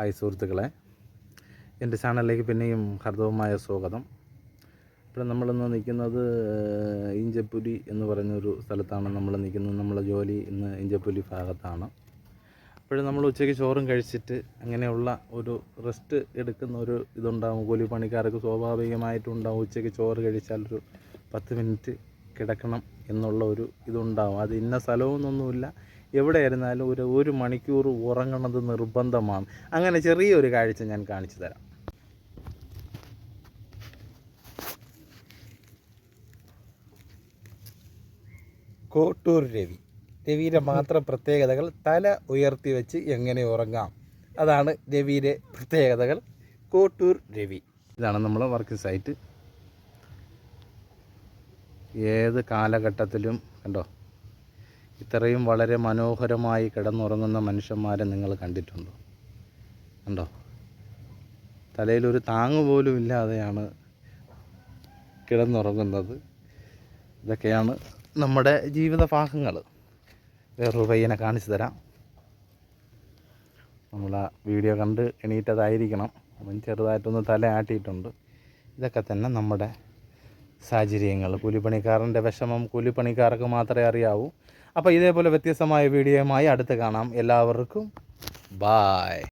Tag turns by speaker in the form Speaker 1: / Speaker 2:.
Speaker 1: Hi സുഹൃത്തുക്കളെ. എന്റെ ചാനലിലേക്ക് പിന്നെയും ഹർദവമായ സ്വാഗതം. ഇപ്പോൾ നമ്മളിന്ന് നിൽക്കുന്നത് ഇഞ്ചപ്പുലി എന്ന് പറഞ്ഞൊരു സ്ഥലത്താണ് നമ്മൾ നിൽക്കുന്നത്. നമ്മളെ ജോലി ഇന്ന് ഇഞ്ചപ്പുലി ഭാഗത്താണ്. അപ്പോഴും നമ്മൾ ഉച്ചയ്ക്ക് ചോറും കഴിച്ചിട്ട് അങ്ങനെയുള്ള ഒരു റെസ്റ്റ് എടുക്കുന്ന ഒരു ഇതുണ്ടാകും കൂലി പണിക്കാർക്ക് സ്വാഭാവികമായിട്ടുണ്ടാകും ഉച്ചയ്ക്ക് ചോറ് കഴിച്ചാൽ ഒരു പത്ത് മിനിറ്റ് കിടക്കണം എന്നുള്ള ഒരു ഇതുണ്ടാവും. അത് ഇന്ന സ്ഥലമൊന്നൊന്നുമില്ല എവിടെ ആയിരുന്നാലും ഒരു ഒരു മണിക്കൂർ ഉറങ്ങണത് നിർബന്ധമാണ്. അങ്ങനെ ചെറിയൊരു കാഴ്ച ഞാൻ കാണിച്ചു തരാം. കോട്ടൂർ രവി. രവിയുടെ മാത്രം പ്രത്യേകതകൾ തല ഉയർത്തി വെച്ച് എങ്ങനെ ഉറങ്ങാം? അതാണ് രവിയുടെ പ്രത്യേകതകൾ. കോട്ടൂർ രവി. ഇതാണ് നമ്മളെ വർക്ക് സൈറ്റ് ഏത് കാലഘട്ടത്തിലും കണ്ടോ? ഇത്രയും വളരെ മനോഹരമായി കിടന്നുറങ്ങുന്ന മനുഷ്യന്മാരെ നിങ്ങൾ കണ്ടിട്ടുണ്ടോ? കണ്ടോ? തലയിലൊരു താങ്ങ് പോലും ഇല്ലാതെയാണ് കിടന്നുറങ്ങുന്നത്. ഇതൊക്കെയാണ് നമ്മുടെ ജീവിത ഭാഗങ്ങൾ. വേറൊരു പയ്യനെ കാണിച്ചു തരാം. നമ്മൾ ആ വീഡിയോ കണ്ട് എണീറ്റതായിരിക്കണം. അവൻ ചെറുതായിട്ടൊന്ന് തല ആട്ടിയിട്ടുണ്ട്. ഇതൊക്കെ തന്നെ നമ്മുടെ സാഹചര്യങ്ങൾ. കൂലിപ്പണിക്കാരന്റെ വിഷമം കൂലിപ്പണിക്കാർക്ക് മാത്രമേ അറിയാവൂ. അപ്പോൾ ഇതേപോലെ വ്യത്യസ്തമായ വീഡിയോയുമായി അടുത്ത് കാണാം. എല്ലാവർക്കും ബായ്